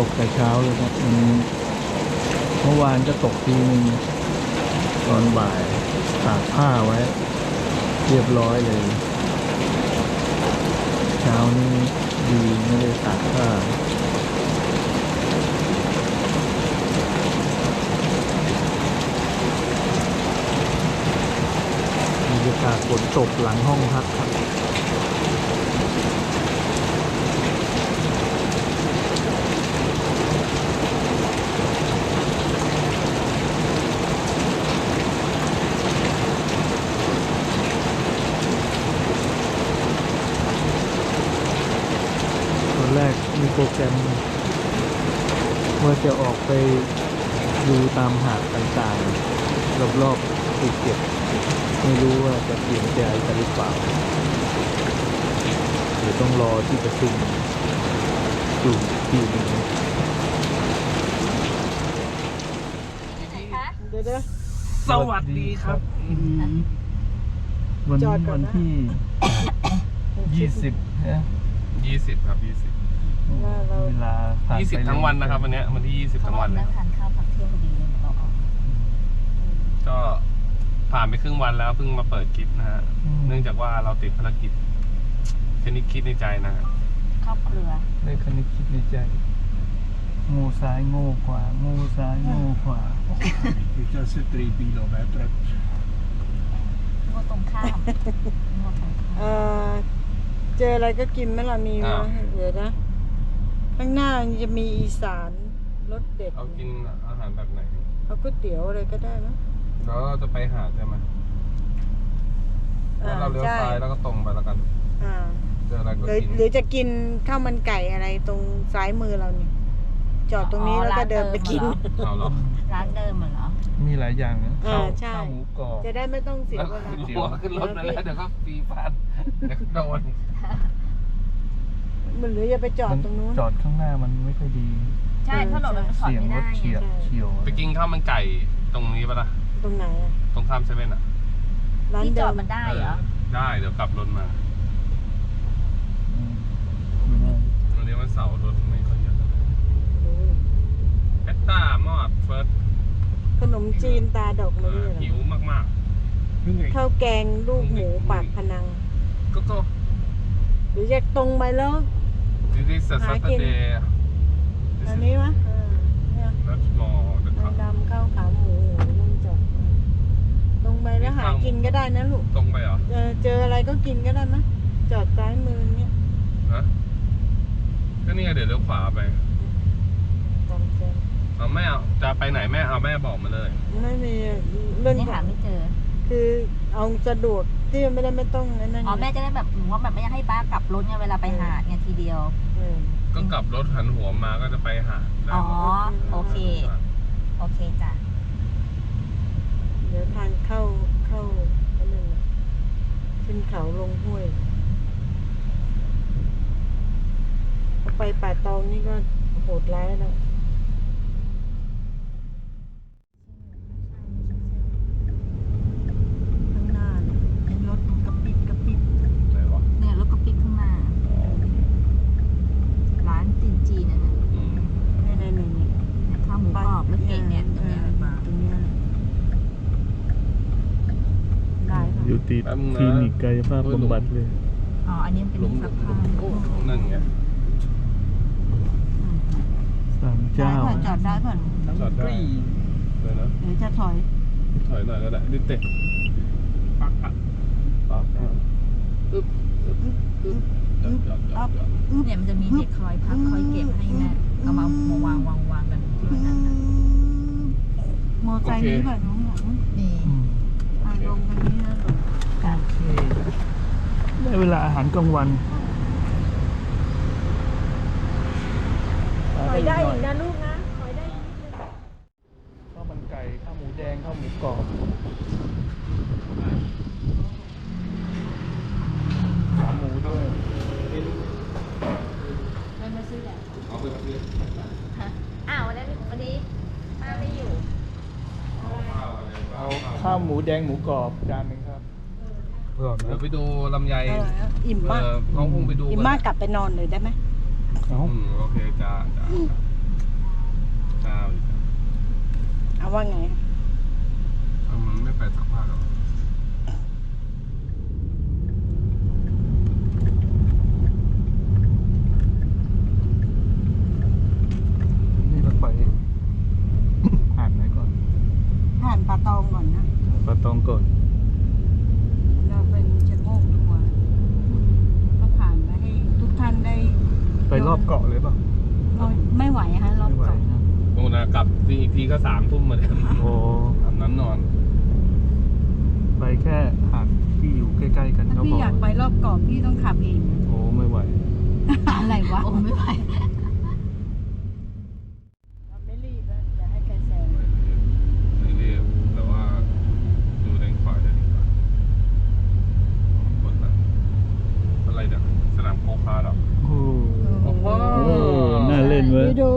ตกแต่เช้าเลยครับมันเมื่อวานจะตกทีนึงตอนบ่ายตากผ้าไว้ เรียบร้อยเลย เช้านี้ดีไม่ได้ตากผ้าบรรยากาศฝนตกหลังห้องพักครับ รกมีโปรแกรมว่าจะออกไปดูตามหาดต่างๆ รอบๆภูเก็ตไม่รู้ว่าจะเปลี่ยนใจกันหรือเปล่าเดี๋ยวต้องรอที่ประชุมกลุ่มอีกทีหนึงเดี๋ยวเดี๋ยวสวัสดีครับ วันจนี้อดก่อวันนนะ ที่ยี่สิบนะ ยี่สิบครับยี่สิบว่า เราเวลาผ่านยี่สิบไปทั้งวันนะครับวันเนี้ยวันที่ยี่สิบทั้งวันเลย ทานข้าวพักเที่ยงพอดีเลยเราออกก็ผ่านไปครึ่งวันแล้วเพิ่งมาเปิดคลิปนะฮะเนื่องจากว่าเราติดภารกิจแค่นี้คิดในใจนะฮะครอบครัวได้คณิตคิดในใจงูซ้ายงูขวางูซ้ายงูขวา Dit is een drie kilometer. งดตรงข้ามงดตรงข้ามเอ่อเจออะไรก็กินไหมล่ะมีไหมเดี๋ยวนะ ข้างหน้าจะมีอีสานรสเด็ดเอากินอาหารแบบไหน เอาก๋วยเตี๋ยวอะไรก็ได้นะแล้วเราจะไปหาดใช่ไหมอ่าแล้วเราเลี้ยวใช่ซ้ายแล้วก็ตรงไปแล้วกัน อ่าเจออะไรก็หรือกินหรือจะกินข้าวมันไก่อะไรตรงซ้ายมือเราเนี่ย จอดตรงนี้แล้วก็เดินไปกิน เอาเหรอร้านเดิมเหรอ มีหลายอย่างนะอ่าข้าวใช่ ข้าวหมูกรอบ จะได้ไม่ต้องเสียแล้วเวลา หัวขึ้นรถไปแล้วเดี๋ยวก็ฟรีฟันเดี๋ยวก็โดน มันหรือจะไปจอดตรงนู้น จอดข้างหน้ามันไม่ค่อยดี ใช่ถนนมันถอดเสียงไม่รได้ถเฉียไงบเฉียวไปกินข้าวมันไก่ตรงนี้ปะล่ะ ตรงไหนอะตรงข้ามเซเว่นอะร้านที่จเดิอดมมันได้เหรอได้เดี๋ยวกลับรถมา อืมไม่ได้วันนี้วันเสาร์รถไม่ค่อยเยอะแอตตามอดเฟิร์สขนมจีนตาดอกเอมะลิอเหรอหิวมากข้าวแกงลูกหมูปากพนัง ๆ ก็ก็หรือจะตรงไปแล้ว This is a หากิน Saturday อันนี้มะเออเนี่ย Not more the นางดำข้าวขาหมูนุ่มจอดตรงไปแล้วหากินก็ได้นะลูกตรงไปเหรอเจอเจออะไรก็กินก็ได้มะจอดซ้ายมือเนี้ยฮะก็นี่ไงเดี๋ยวเลี้ยวขวาไปตามเจอเอาแม่เอาจะไปไหนแม่เอาแม่บอกมาเลย ไม่มีเรื่องนี่ขอหางไม่เจอ คือเอาสะดวก ที่ไม่ได้ไม่ต้องนั่นอ๋อแม่จะได้แบบหนูว่าแบบไม่อยากให้ป้ากลับรถไงเวลาไปหาดไงทีเดียว เออก็กลับรถหันหัวมาก็จะไปหาดได้อ๋อหมดโอเค โอเคจ้ะ เดี๋ยวทางเข้าเข้าอันนั้นน่ะขึ้นเขาลงห้วยพอไปป่าตองนี่ก็โหดร้ายแล้ว ข้างหน้าเนี่ยเป็นรถกระปิบกระปิบ ไหนวะ เนี่ยรถกระปิกข้างหน้า ร้านจีนจีนๆนั่นน่ะ อืม นี่นี่นี่นี่ เนี่ยข้าวหมูกรอบรถเก่งเนี่ยตรงเนี้ย ตรงเนี้ยแหละได้ค่ะ อยู่ติดคลินิกกายภาพบำบัดเลย อ๋อ อันนี้มันเป็นหลุมซักหลุผ้ามโอ้นั่นไงสามเจ้า จอดได้ก่อนจอดได้เลยนะเดี๋ยวจะถอย ถอยหน่อยก็ได้ดิเตะปักอะปักอะอึ๊บอึ๊บอึ๊บอดจอดจอดจอดเนี่ยมันจะมีเด็กคอยพักคอยเก็บให้แม่เอามามาวางวางวางกันที่นนั้นนะมอไซค์นี้ก่อนน้องหลังนี่อืมทางลงตรงนี้นะลูกค่ะโอเค ได้เวลาอาหารกลางวันถอยได้อีกนะลูกนะถอยได้อีกนิดนึงข้าวมันไก่ข้าวหมูแดงข้าวหมูกรอบขาหมูด้วยไม่มาซื้อแหละเอาไปมาซื้ออ้าววันนั้นวันนี้ป้าไม่อยู่ เอาข้าวหมูแดงหมูกรอบจานหนึ่งครับ อร่อยเดี๋ยวไปดูลำไยอร่อยอะอิ่มมากเออขาคงไปดูอิ่มมากกลับไปนอนเลยได้ไหมอืมโอเคจ้าจ้าจ้า เอาว่าไง พี่ต้องขับเอง โอ้ไม่ไหว อะไรวะ โอ้ไม่ไหวเราไม่รีบแล้วจะให้แกแซงไม่รีบแต่ว่าดูเลนขวาจะดีกว่าคนละอะไรเนี่ยสนามโคคาร์ดอกโอ้โอ้โหโอ้น่าเล่นเว้ยวิวดู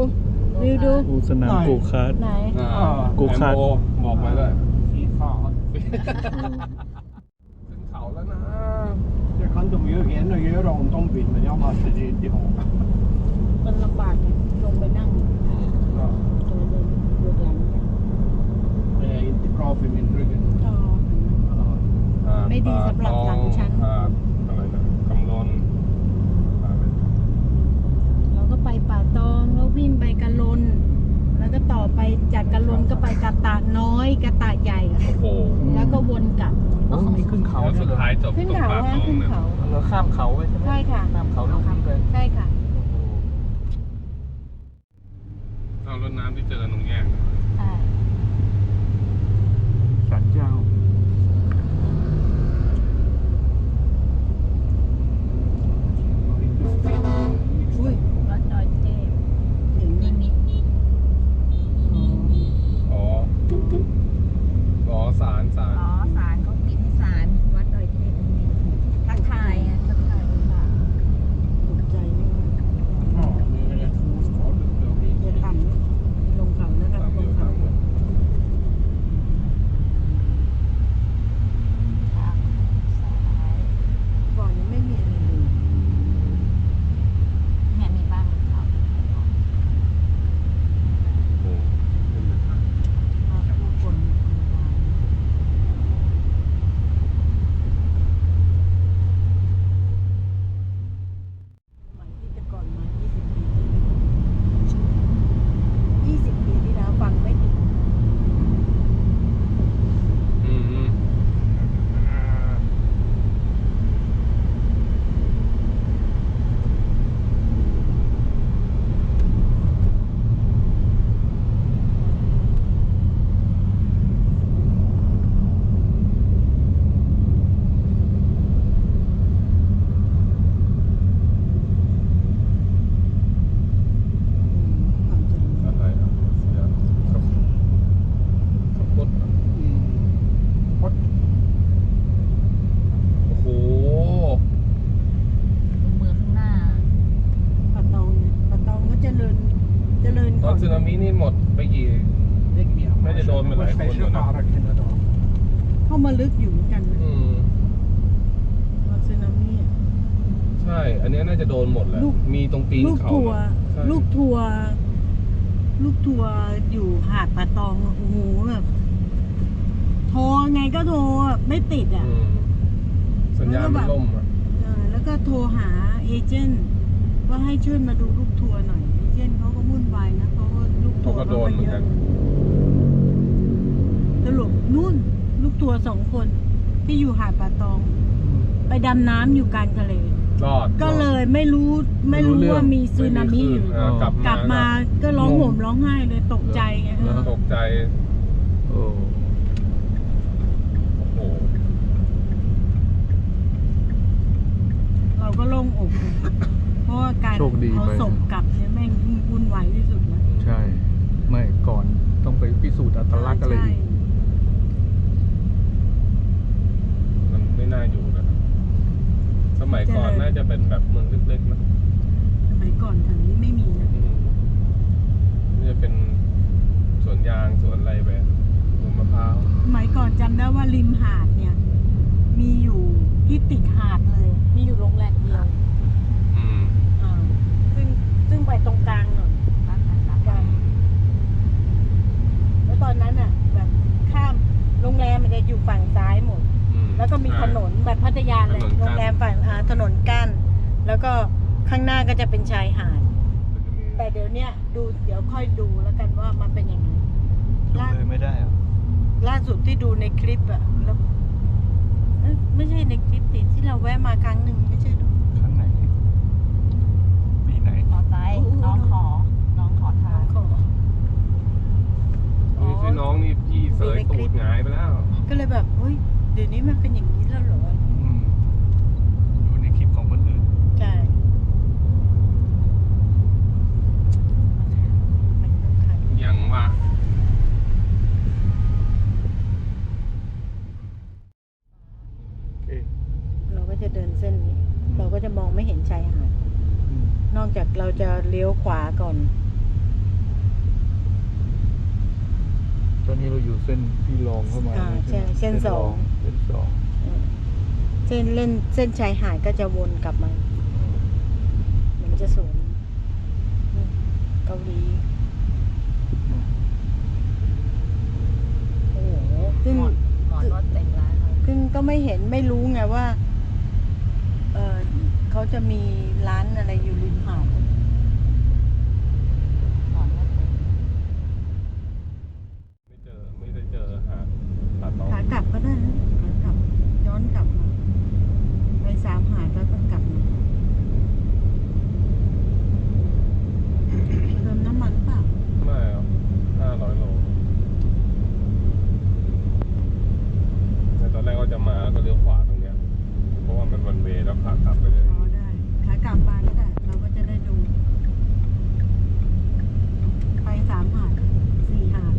วิวดูโอ้สนามโกคาร์ทไหนอ่าโกคาร์ทแอมโบบอกไว้ด้วย FIFA. ขึ้นเขาแล้วนะ Det kan de ju gärna göra om de vill, men jag måste dit i havet. มันลำบากไงลงไปนั่ง Ja, เดินเดินเดินหลังเนี่ย det är inte bra för min rygg. อ๋อ Ja. อ่าไม่ดีสำหรับหลังฉันอ่าอะไรนะกำลนอ่าเป็น เราก็ไปป่าตองแล้ววิ่งไปกะลน แล้วก็ต่อ ไปจากกะลนก็ไปกะตาน้อยกะตาใหญ่ โอ้โหแล้วก็วนกลับ โอ้มีขึ้นเขาแล้วด้วสุยดเหรอท้ายจบขึ้นตรงเขาป่าฮะตองขึ้นเนี่ยเขา เราข้ามเขาไปใช่ไหมใช่ค่ะ ข้ามเขาลูกนี้เลยใช่ค่ะโอ้โหเอารถน้ำที่เจอกันตรงแยกใช่ กมีตรงตีนลูกเขาทัวร์ใช่ลูกทัวร์ลูกทัวร์อยู่หาดปะตองอะโอ้โหแบบโทรไงก็โทรอะไม่ติดอะอืมสัญญาณมันล่มอะเออแล้วก็โทรหาเอเจนต์ว่าให้ช่วยมาดูลูกทัวร์หน่อยเอเจนต์เขาก็วุ่นวายนะเพราะว่าลูกทัวร์เขาก็โดนเหมือนกัน สรุปนู่นลูกทัวร์สองคนที่อยู่หาดป่าตอง ไปดำน้ำอยู่กลางทะเล รอด ก็เลยไม่รู้ไม่รู้ว่ามีซึนามิอยู่ไคลื่นอ่ากลับกลับมาก็ร้องห่มร้องไห้เลยตกใจไงเออตกใจ โอ้โอ้โหเราก็โล่งอกเพราะว่าการโชคดีเอาไป ศพกลับเนี่ยแม่งวุ่นวายที่สุดแล้วใช่ ไม่ก่อนต้องไปพิสูจน์อัตลักษณ์อะไรอีก มันไม่น่าอยู่นะ สมัยก่อนน่าจะเป็นแบบเมืองเล็กๆนะสมัยก่อนแถวนี้ไม่มีนะอืมนี่จะเป็นสวนยางสวนอะไรไปสวนมะพร้าวสมัยก่อนจำได้ว่าริมหาดเนี่ย มีอยู่ที่ติดหาดเลยมีอยู่โรงแรมเดียว อืมอ่าซึ่งซึ่งไปตรงกลางหน่อยบ้านต่างกันแล้วตอนนั้นอะซ้ายหมดอื แล้วก็มีถนนแบบพัทยาเลยถนนกั้น โรงแรมฝั่งอ่าถนนกั้น แล้วก็ข้างหน้าก็จะเป็นชายหาด มันจะมีแต่เดี๋ยวเนี้ยดูเดี๋ยวค่อยดูแล้วกันว่ามันเป็นยังไง ดูเลยไม่ได้เหรอล่าสุดที่ดูในคลิปอะแล้วเอ้ยไม่ใช่ในคลิปติที่เราแวะมาครั้งหนึ่งไม่ใช่หรอครั้งไหนปีไหนขอไซส์น้องขอ น้องขอทาน ขอ อ๋อไม่ใช่น้องนี่พี่เสยตูดหงายไปแล้ว ก็เลยแบบเฮ้ย เดี๋ยวนี้มันเป็นอย่างนี้แล้วเหรออืมดูในคลิปของคนอื่น ใช่มันต้องถ่ายอย่างว่า เอ๊ะเราก็จะเดินเส้นนี้ เราก็จะมองไม่เห็นชายหาดอืมนอกจากเราจะเลี้ยวขวาก่อน ตอนนี้เราอยู่เส้นที่รองเข้ามาอ่าใช่ไหมใช่เส้นสองเส้นสองเส้นเล่นเส้นชายหาดก็จะวนกลับมามันจะสวนอืมเกาหลีโอ้โหซึ่งหมอนหมอนวดเต็มร้านเลยซึ่งก็ไม่เห็นไม่รู้ไงว่า เออเขาจะมีร้านอะไรอยู่ริมหาด หมอนวดเต็ม ไม่เจอไม่ได้เจอหาดหาดตอง ขากลับก็ได้นะขากลับ ย้อนกลับมาไปสามหาดแล้วก็กลับมาเติมน้ำมันเปล่า ไม่ห้าร้อยโลแต่ตอนแรกก็จะมาก็เลี้ยวขวาตรงเนี้ย เพราะว่ามันวันเวย์แล้วขากลับไปเลย อ๋อได้ขากลับมาก็ได้ เราก็จะได้ดู ไปสามหาดสี่หาด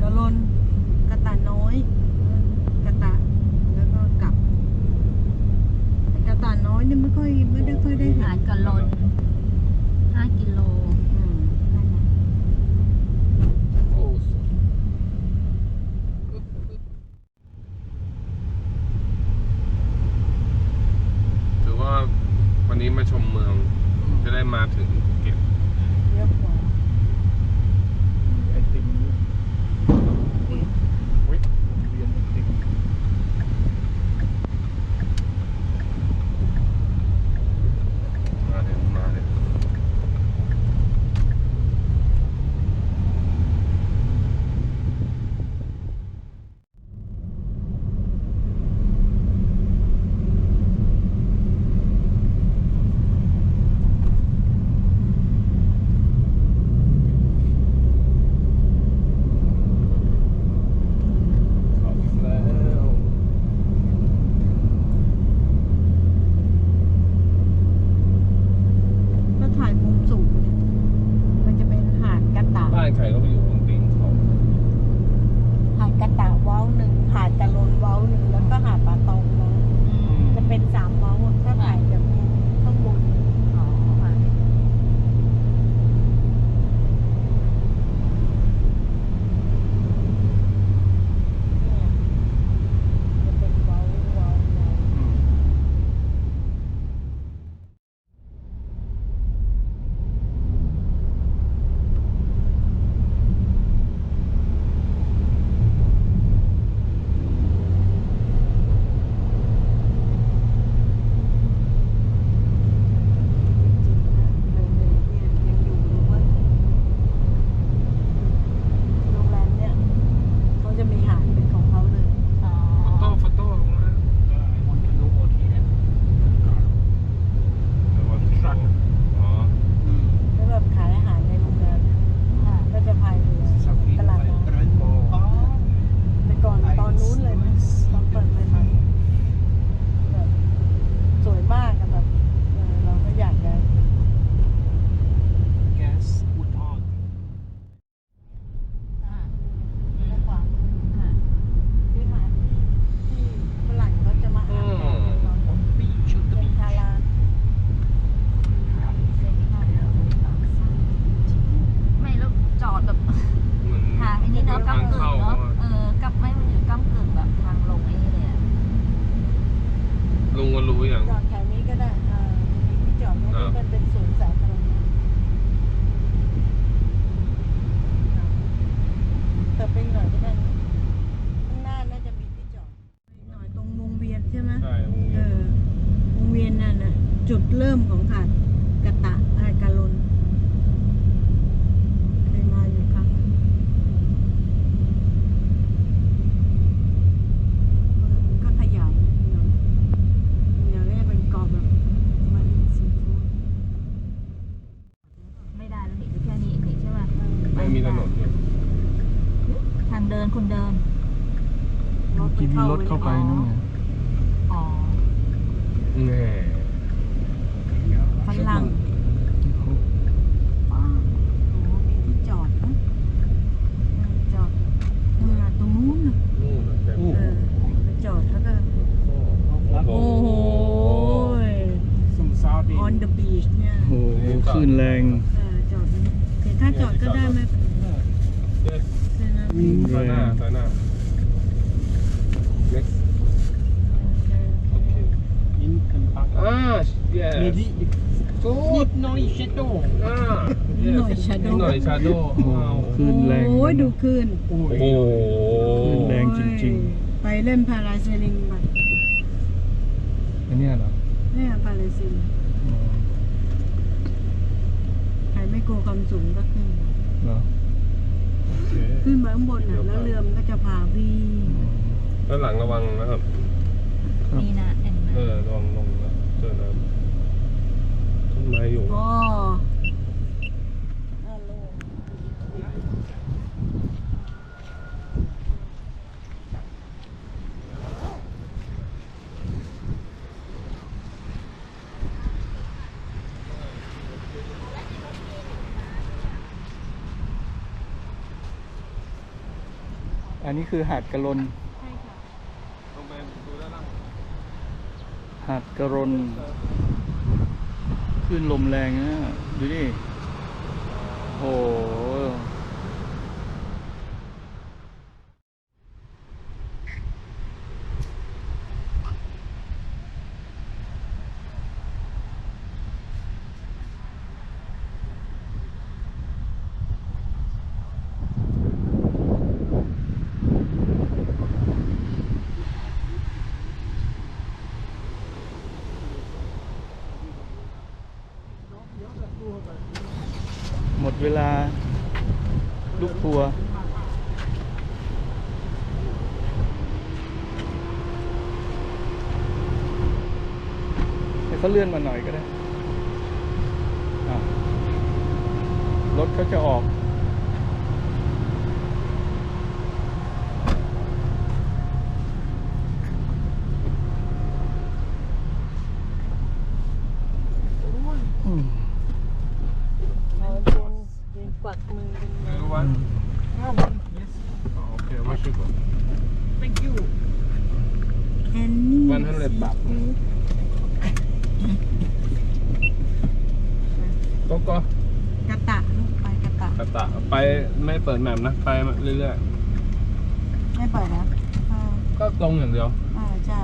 กระลนกระตาน้อยกระตาแล้วก็กลับแต่กระตาน้อยนี่ไม่ค่อยไม่ได้ค่อยได้เห็ หาน ดกะลนห้ากิโล อืมนั่นน่ะ โอ้ถือว่าวันนี้ มาชมเมือง จะได้มาถึงภูเก็ต เลี้ยวขวา มีไอติมด้วย อุ๊ย โรงเรียนไอติม มาเดี๋ยวมาเดี๋ยว เอาอีกแล้ว ถ้าถ่ายมุมสูงเนี่ย มันจะเป็นหาดกระตานใครก็ไม่อยู่ ลื่นแรงเออจอดนี่เพียงค่าจอดก็ได้ไม่เป็นไร Yes ใช่ไหมซอยหน้าซอยหน้า next โอเค Inte en pack. อ่า yes Men det... Good noise, shadow. อ่าหน่อยชาโดหน่อยชาโดโอ้โหคลื่นแรง โอ้ยดูคลื่นโอ้โหคลื่นแรงจริง ๆไปเล่นพาราเซลลิงไปๆอันเนี้ยเหรอ เนี่ยพาราเซลลิง อ๋อ ใครไม่ กลัวความสูงก็ขึ้น เหรอโอเคขึ้นไปข้างบนน่ะแล้วเรือมันก็จะพาวิ่งด้านหลังระวังนะครับครับนี่นะเห็นไหมเออระวังลงนะเจอน้ำต้นไม้อยู่ ก็ อันนี้คือหาดกระลนลงไปดูด้านล่างหาดกระรนคลื่นลมแรงนะดูดิโอ้โห หมดเวลา ลูกทัวร์ให้เขาเลื่อนมาหน่อยก็ได้รถเขาจะออก อืม เรายืนยืนกวักมือกัน ไม่รู้ว่า Yes. อ๋อโอเคว่าชื่อก่อน Thank you. แอนนี่ วันทันเลยปรับก็ก็ กระตะลูกไปกระตะ กระตะไปไม่เปิดแมปนะ ไปเรื่อย ไม่เปิดนะอ่า ๆ ก็ตร งอย่างเดียวอ่าใช่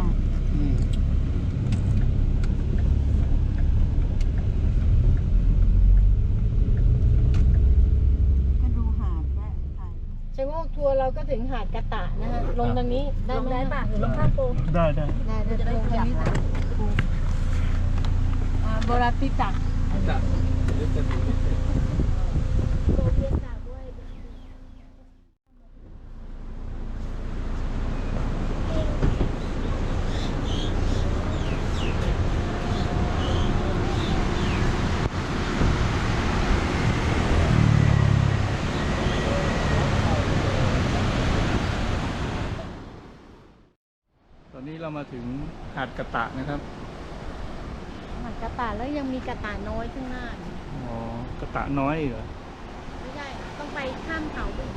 ก็ดูหาดแวะถ่ายชะโงกทัวร์เราก็ถึงหาดกระตะนะฮะลงตรงนี้ได้ไหมได้ป่ะหรือลงข้ามโปได้ได้ได้ได้จะได้ขยับอ่าโบราติตักจะตอนนี้เรามา ถึงหาดกระตะนะครับหาดกระตะแล้วยังมีกระตะน้อยข้างหน้าอีกอ๋อกระตะน้อยเหรอไม่ใช่ต้องไปข้ามเขาไปอีก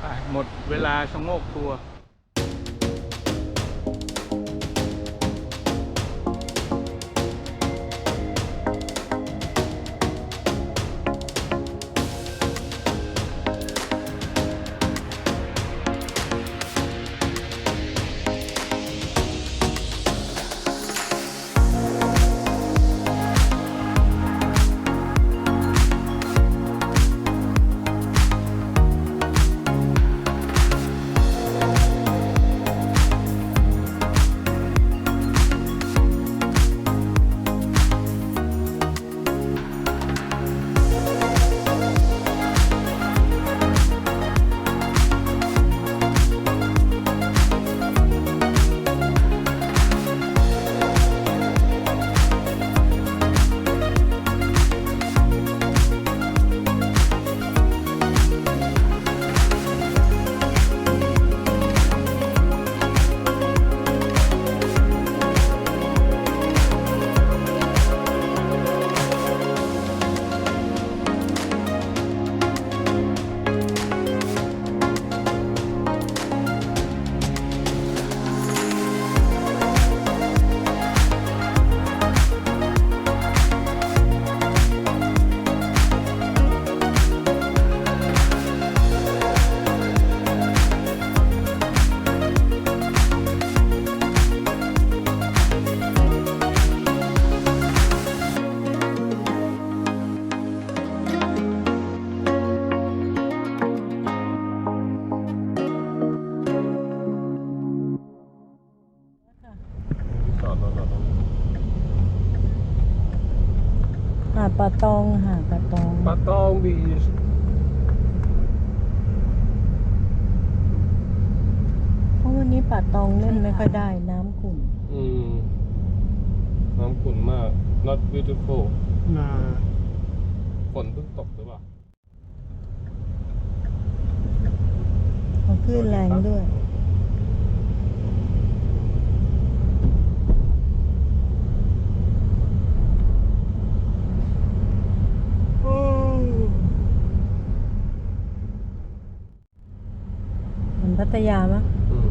ไปหมดเวลาชะโงกทัว ตองหาดปลาตองปาตองบีชเพราะวันนี้ปลาตองเล่นไม่ค่อยได้น้ำขุ่น อืม น้ำขุ่นมาก not beautiful Nej. ฝนเพิ่งตกหรือเปล่าเขาคลื่นแรงด้วย เหมือน พัทยามะอืม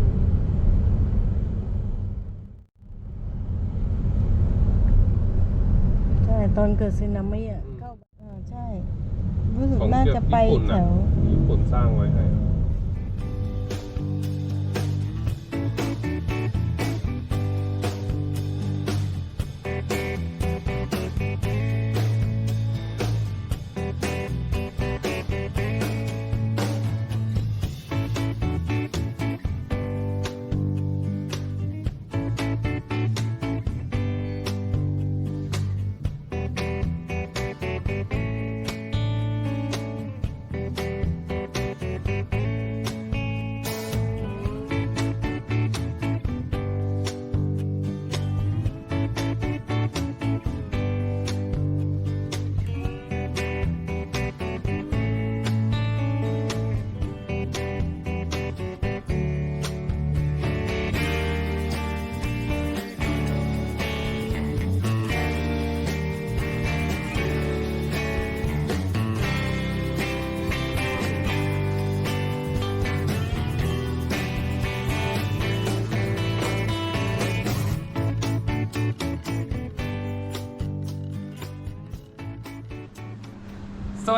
ใช่ตอนเกิดสึนามิอะเข้าอ่าใช่ รู้สึกของน่าเกี่ยวจะกับไปญี่ปุ่นแถนะวญี่ปุ่นสร้างไว้ให้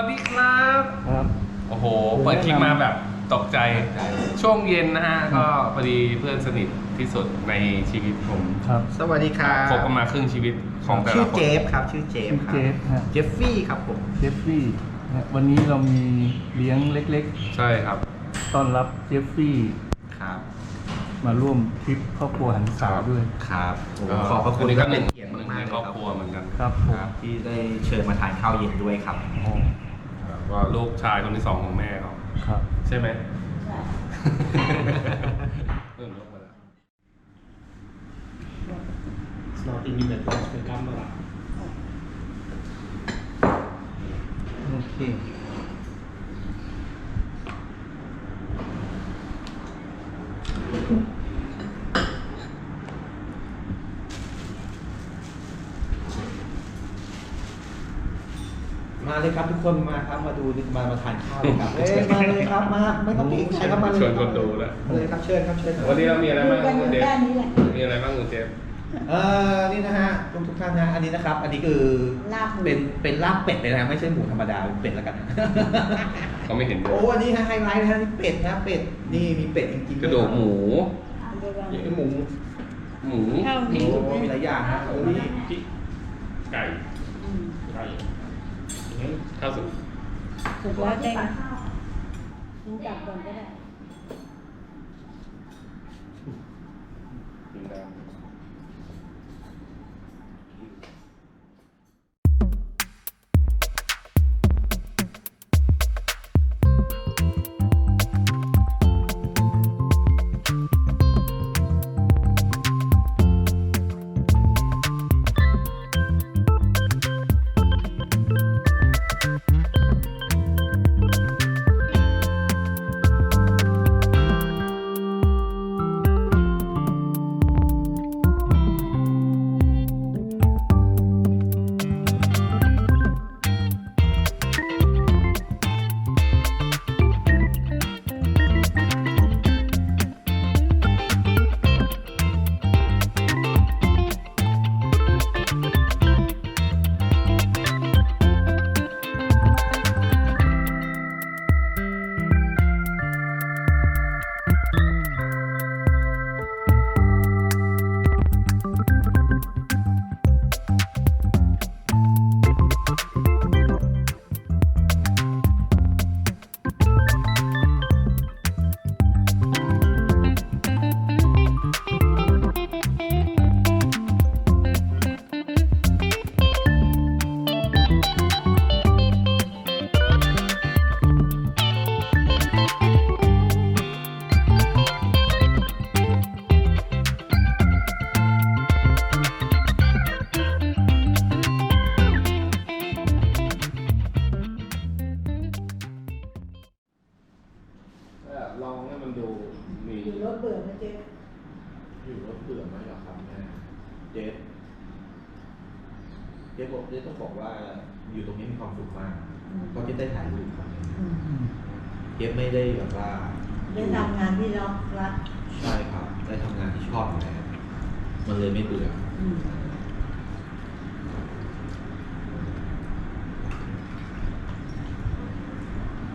วัสดีครับ ครับ โอ้โห เปิดคลิปมาแบบตกใจ ช่วงเย็นนะฮะ ก็พอดีเพื่อนสนิทที่สุดในชีวิตผมครับ สวัสดีครับคบกันมาครึ่งชีวิตของแต่ชื่ละอคน เจฟครับ ชื่อเจฟชื่อครับเจฟฮะ เจฟฟี่ครับผม เจฟฟี่นะวันนี้เรามีเลี้ยงเล็กใช่ครับ ๆ ต้อนรับเจฟฟี่ครับ มาร่วมทริปครอบครัวหันษาด้วย ครับโอ้ก็ขอบพระคุณนนี้ก็หเป็นึ่นงเกียรติหนึ่งมากในๆเลยครอบครับครัวเหมือนกัน ครับผคมรับที่ได้เชิญมาทานข้าวเย็นด้วยครับอ๋อ ก็ลูกชายคนที่สองของแม่เขาครับ ใช่ไหมเริ่มยกมาแล้ว Snart ingen vet vad som ska gamla. โอเค มาเลยครับทุกคนมาครับมาดูมามาทานข้าวเลยครับเอ้ยมาเลยครับมาไม่ต้องเกรงใจครับมาเลยชวนคนดูแล้วมาเลยครับเชิญครับเชิญครับวันนี้เรามีอะไรบ้างดูกันคุณเจฟด้านนี้แหละมีอะไรบ้างคุณเจฟเอ่อนี่นะฮะทุกทุกท่านนะอันนี้นะครับ อันนี้คือลาบหมูเป็นเป็นลาบเป็ดเลยนะไม่ใช่หมูธรรมดาเป็นเป็ดแล้วกันเขาไม่เห็นเลโอ้ยอันนี้ฮะไฮไลท์นะฮะนี่เป็ดนะเป็ดนี่มีเป็ดจริงๆกระดูกหมูนี่หมูหมูข้าวหมูโอ้มีหลายอย่างนะโอ้นี่พริกไก่อืมไก่ ข้าวสุก สุกแล้วเต้งมึงกลับก่อนก็ได้ บอกเจฟต้องบอกว่าอยู่ตรงนี้มีความสุขมากเพราะเจฟได้ถ่ายรูปครับเจฟไม่ได้แบบว่าได้ทำงานที่เรารักใช่ครับ ได้ทำงานที่ชอบอยู่แล้วมันเลยไม่เบื่อ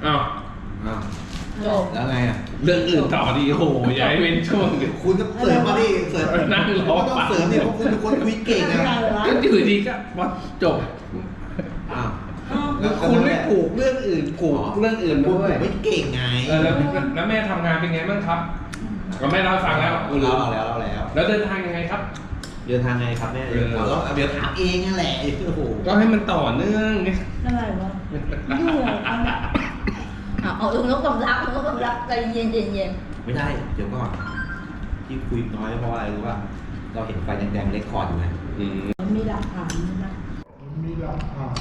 อ้าวอ้าว จบแล้วไงอะเรื่องอื่นต่อดีโอ้โหอย่าให้เป็นช่วงเดี๋ยวคุณก็เสริมมาดิเสริมนั่งรอก็ต้องเสริมเนี่ยเพราะคุณเป็นคนคุยเก่งไม่นะได้เหรอก็อยู่ดีก็ว่าจบอ้าวแล้วคุณไม่ผูกเรื่องอื่นผูกเรื่องอื่นคุณด้วยไม่เก่งไงเออแล้วแล้วแม่ทำงานเป็นไงบ้างครับ ก็แม่เล่าให้ฟังแล้วเราเราแล้วเราแล้ว แล้วเดินทางยังไงครับ เดินทางไงครับแม่เออเราต้องเดี๋ยวถามเองนั่นแหละโอ้โหก็ให้มันต่อเนื่องไงอะไรวะยุ่งอะไรกัน อะอะเอาลงกำลังลงกำลังใจเย็นเย็นเย็นไม่ได้ เดี๋ยวก่อนที่คุยน้อยเพราะอะไรรู้ป่ะเราเห็นไฟแดงๆเล็กคอร์ดอยู่ไง อืม มันมีหลักฐานนะมีหลักฐาน